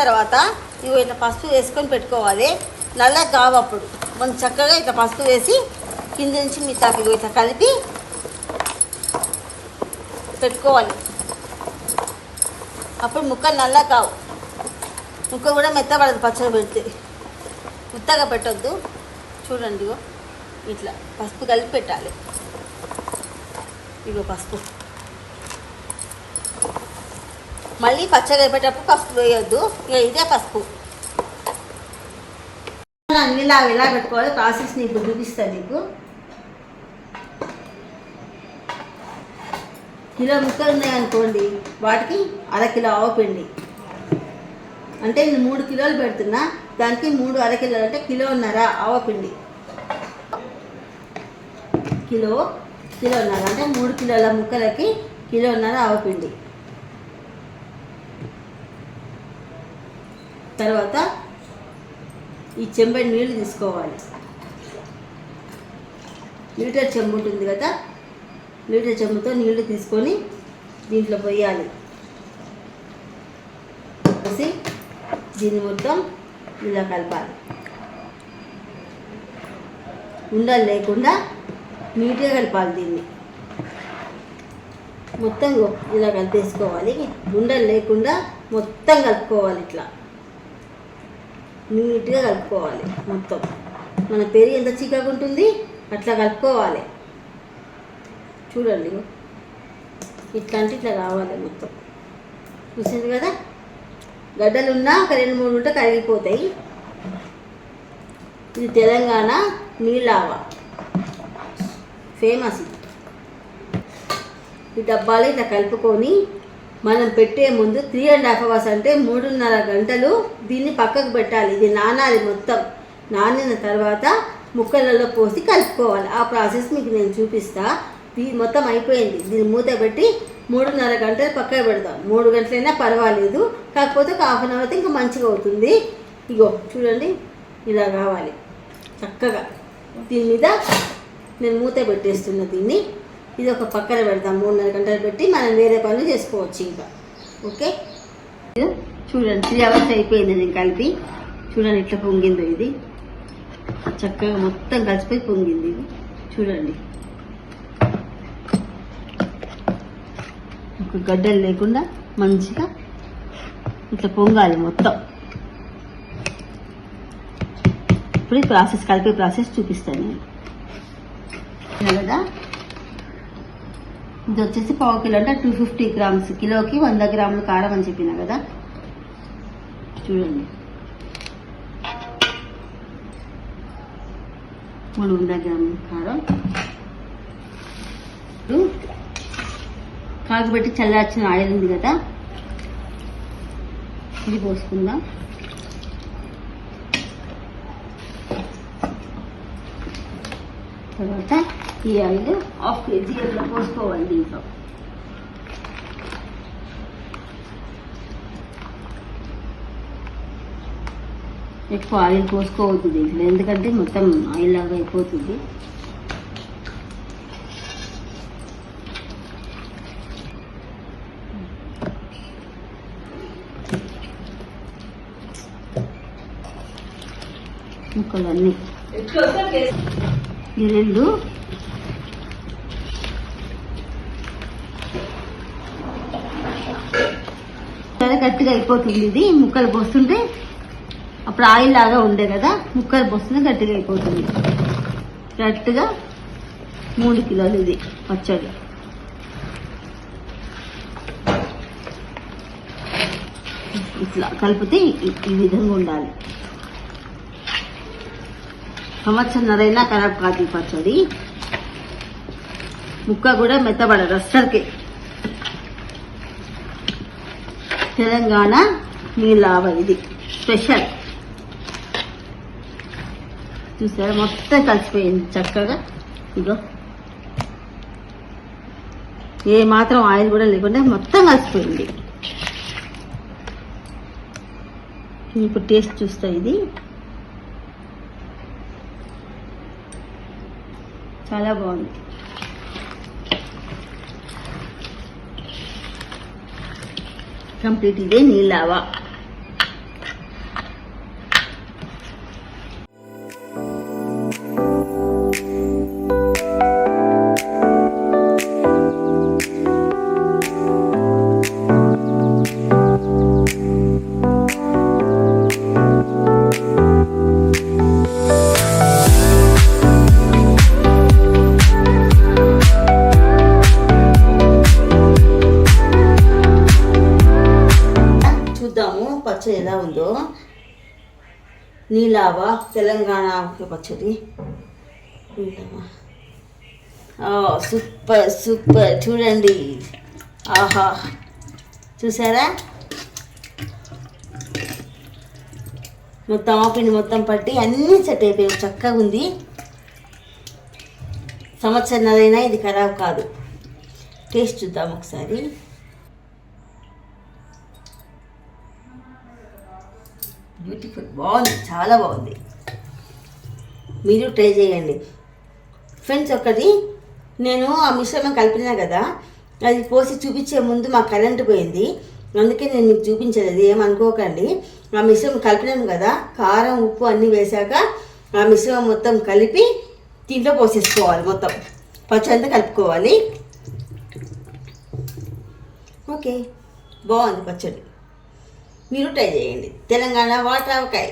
ఇట్లా పసుపు వేసుకొని పెట్టుకోవాలి. నల్ల కావు అప్పుడు. మనం చక్కగా ఇట్లా పసుపు వేసి కింద నుంచి మీ తాకి ఇట్లా కలిపి పెట్టుకోవాలి. అప్పుడు ముక్క నల్ల కావు. ముక్క కూడా మెత్తబడదు పచ్చడి పెడితే. ముత్తగా పెట్టొద్దు. చూడండి ఇట్లా పసుపు కలిపి పెట్టాలి. ఇగో పసుపు. మళ్ళీ పచ్చడి అయిపోయేటప్పుడు పసుపు వేయొద్దు. ఇదే పసుపు. అన్నిలా ఎలా పెట్టుకోవాలి ప్రాసెస్ నీకు చూపిస్తాను నీకు. కిలో ముక్కలు ఉన్నాయనుకోండి వాటికి అర కిలో ఆవపిండి అంటే నేను మూడు కిలోలు పెడుతున్నా దానికి మూడు అర కిలోలు అంటే కిలోన్నర ఆవపిండి కిలో కిలోన్నర అంటే మూడు కిలోల ముక్కలకి కిలోన్నర ఆవపిండి తర్వాత ఈ చెంబడి నీళ్ళు తీసుకోవాలి. లీటర్ చెంబు ఉంటుంది కదా లీటర్ చెంబుతో నీళ్ళు తీసుకొని దీంట్లో పోయాలి. పోసి దీన్ని మొత్తం ఇలా కలపాలి. ఉండలు లేకుండా నీట్గా కలపాలి దీన్ని. మొత్తం ఇలా కలిపేసుకోవాలి. ఉండలు లేకుండా మొత్తం కలుపుకోవాలి ఇట్లా. నీట్గా కలుపుకోవాలి మొత్తం. మన పెరుగు ఎంత చిక్కగా ఉంటుంది అట్లా కలుపుకోవాలి. చూడండి. ఇట్లాంటి ఇట్లా అంటే ఇట్లా రావాలి మొత్తం. చూసింది కదా? గడ్డలు ఉన్నా ఒక రెండు మూడు ఉంటే కరిగిపోతాయి. ఇది తెలంగాణ నీళ్ళావ ఫేమస్ ఈ డబ్బాలు ఇట్లా కలుపుకొని మనం పెట్టే ముందు త్రీ అండ్ హాఫ్ అవర్స్ అంటే మూడున్నర గంటలు దీన్ని పక్కకు పెట్టాలి. ఇది నానాలి మొత్తం. నానిన తర్వాత ముక్కలలో పోసి కలుపుకోవాలి. ఆ ప్రాసెస్ మీకు నేను చూపిస్తా. ఇది మొత్తం అయిపోయింది. దీన్ని మూత పెట్టి మూడున్నర గంటలు పక్కకు పెడదాం. మూడు గంటలైనా పర్వాలేదు. కాకపోతే ఒక హాఫ్ అన్ అవర్ అయితే ఇంకా మంచిగా అవుతుంది. ఇగో చూడండి. ఇలా కావాలి చక్కగా. దీని మీద నేను మూత పెట్టేస్తున్నా దీన్ని. ఇది ఒక పక్కన పెడతాం మూడున్నర గంటలు పెట్టి మనం వేరే పనులు చేసుకోవచ్చు ఇంకా. ఓకే? ఇది చూడండి త్రీ అవర్స్ అయిపోయింది నేను కలిపి. చూడండి ఇట్లా పొంగిందో ఇది. చక్కగా మొత్తం కలిసిపోయి పొంగింది ఇది. చూడండి. ఒక గడ్డలు లేకుండా మంచిగా ఇట్లా పొంగాలి మొత్తం. ఇప్పుడు ఈ ప్రాసెస్ కలిపే ప్రాసెస్ చూపిస్తాను నేను. కదా? ఇది వచ్చేసి పావు కిలో అంటే టూ ఫిఫ్టీ గ్రామ్స్ కిలోకి వంద గ్రాములు కారం అని చెప్పిన కదా? చూడండి. మూడు వందల గ్రాముల కారం. కాగబెట్టి చల్లార్చిన ఆయిల్ ఉంది కదా? ఇది పోసుకుందాం. తర్వాత ఈ ఆయిల్ హాఫ్ కేజీ అట్లా పోసుకోవాలి దీంట్లో. ఎక్కువ ఆయిల్ పోసుకోవద్దు దీంట్లో ఎందుకంటే మొత్తం ఆయిల్ లాగా అయిపోతుంది. ముక్కలన్నీ. ఈ రెండు. చాలా గట్టిగా అయిపోతుంది ఇది. ముక్కలు పోస్తుంటే అప్పుడు ఆయిల్ లాగా ఉండే కదా ముక్కలు పోస్తుంటే గట్టిగా అయిపోతుంది. కరెక్ట్గా మూడు కిలోలు ఇది పచ్చడి. ఇట్లా కలిపితే ఈ- ఈ విధంగా ఉండాలి. సంవత్సరన్నరైనా ఖరాబ్ కాదు పచ్చడి. ముక్క కూడా మెత్తబడదు అస్సలకి. తెలంగాణ నీలావ ఇది. స్పెషల్. చూసారా? మొత్తం కలిసిపోయింది చక్కగా. ఇదో ఏ మాత్రం ఆయిల్ కూడా లేకుండా మొత్తం కలిసిపోయింది. ఇప్పుడు టేస్ట్ చూస్తా ఇది. చాలా బాగుంది. కంప్లీట్ ఇదే నీళ్ళావా ఎలా ఉందో నీలావా తెలంగాణ పచ్చడి? Super super. చూడండి. ఆహా. చూసారా? మొత్తం ఆపిండి మొత్తం పట్టి అన్నీ సెట్ అయిపోయాయి. చక్కగా ఉంది. సంవత్సరంన్నరైనా ఇది ఖరాబ్ కాదు. టేస్ట్ చూద్దాం ఒకసారి. బ్యూటిఫుల్ బాగుంది చాలా బాగుంది. మీరు ట్రై చేయండి. ఫ్రెండ్స్ ఒకటి నేను ఆ మిశ్రమం కలిపినా కదా అది పోసి చూపించే ముందు మా కరెంటు పోయింది. అందుకే నేను మీకు చూపించలేదు ఏమనుకోకండి ఆ మిశ్రమం కలిపినాం కదా కారం ఉప్పు అన్నీ వేశాక ఆ మిశ్రమం మొత్తం కలిపి దీంట్లో పోసేసుకోవాలి మొత్తం. పచ్చంతా కలుపుకోవాలి. ఓకే బాగుంది పచ్చడి. మీరు ట్రై చేయండి. తెలంగాణ వాటర్ ఆవకాయ